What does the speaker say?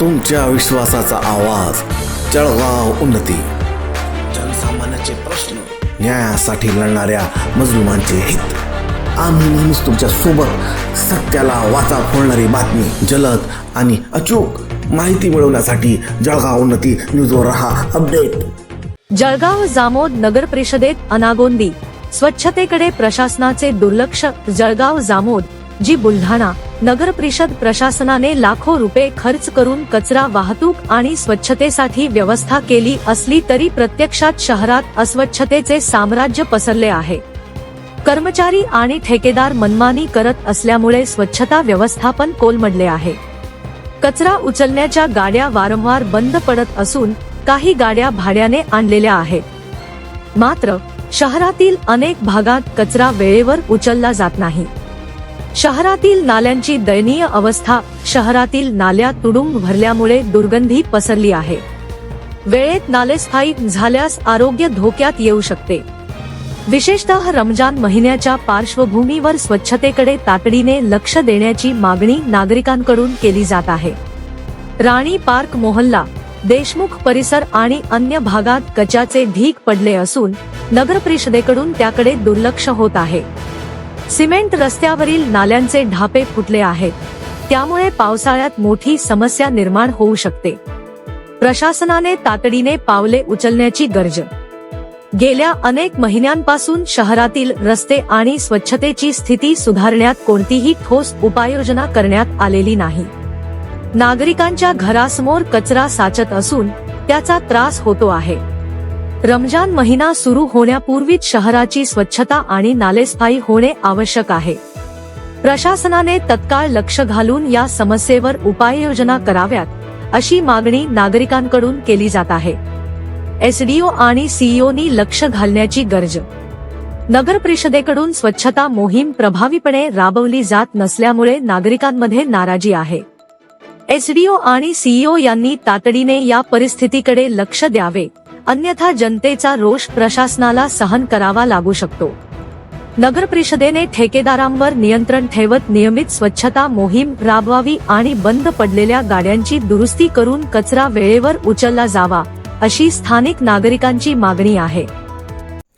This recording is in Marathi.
तुमच्या विश्वासाचा आवाज. जळगाव उन्नती. जनसामान्याचे प्रश्न न्यायासाठी लढणाऱ्या मजलुमांचे हित. आम्ही नेहमीच तुमच्यासोबत सत्याला वाचा फोडणारी बातमी जलद आणि अचूक माहिती मिळवण्यासाठी जळगाव उन्नती न्यूजवर रहा अपडेट. जळगाव जामोद नगर परिषदेत अनागोंदी. स्वच्छतेकडे प्रशासनाचे दुर्लक्ष जळगाव जामोद. जी बुलढाणा नगर परिषद प्रशासनाने लाखो रुपये खर्च करून कचरा वाहतूक आणि स्वच्छतेसाठी व्यवस्था केली असली तरी प्रत्यक्षात शहरात अस्वच्छतेचे साम्राज्य पसरले आहे. कर्मचारी आणि ठेकेदार मनमानी करत असल्यामुळे स्वच्छता व्यवस्थापन कोलमडले आहे. कचरा उचलण्याच्या गाड्या वारंवार बंद पडत असून काही गाड्या भाड्याने आणलेल्या आहेत. मात्र शहरातील अनेक भागात कचरा वेळेवर उचलला जात नाही. शहरातील नाल्यांची दयनीय अवस्था शहरातील नाल्या तुडुंब भरल्यामुळे दुर्गंधी पसरली आहे. वेळेत नाले स्थायी झाल्यास आरोग्य धोक्यात येऊ शकते. विशेषतः रमजान महिन्याच्या पार्श्वभूमीवर स्वच्छतेकडे तातडीने लक्ष देण्याची मागणी नागरिकांकडून केली जात आहे. राणी पार्क मोहल्ला देशमुख परिसर आणि अन्य भागात कचाचे ढीक पडले असून नगर परिषदेकडून त्याकडे दुर्लक्ष होत आहे. सिमेंट रस्त्यावरील नाल्यांचे ढापे फुटले आहेत. त्यामुळे पावसाळ्यात मोठी समस्या निर्माण होऊ शकते. प्रशासनाने तातडीने पावले उचलण्याची गरज. गेल्या अनेक महिन्यांपासून शहरातील रस्ते आणि स्वच्छतेची स्थिती सुधारण्यात कोणतीही ठोस उपाययोजना करण्यात आलेली नाही. नागरिकांच्या घरासमोर कचरा साचत असून त्याचा त्रास होतो आहे. रमजान महिना सुरू होण्यापूर्वीच शहराची स्वच्छता आणि नालेसफाई होणे आवश्यक आहे. प्रशासनाने तत्काळ लक्ष घालून या समस्येवर उपाययोजना कराव्यात अशी मागणी नागरिकांकडून केली जात आहे. एसडीओ आणि सीईओनी लक्ष घालण्याची गरज. नगर परिषदेकडून स्वच्छता मोहीम प्रभावीपणे राबवली जात नसल्यामुळे नागरिकांमध्ये नाराजी आहे. एसडीओ आणि सीईओ यांनी तातडीने या परिस्थितीकडे लक्ष द्यावे अन्यथा जनतेचा रोष प्रशासनाला सहन करावा लागू शकतो. नगर परिषदेने ठेकेदारांवर नियंत्रण ठेवत नियमित स्वच्छता मोहीम राबवावी आणि बंद पडलेल्या गाड्यांची दुरुस्ती करून कचरा वेळेवर उचलला जावा अशी स्थानिक नागरिकांची मागणी आहे.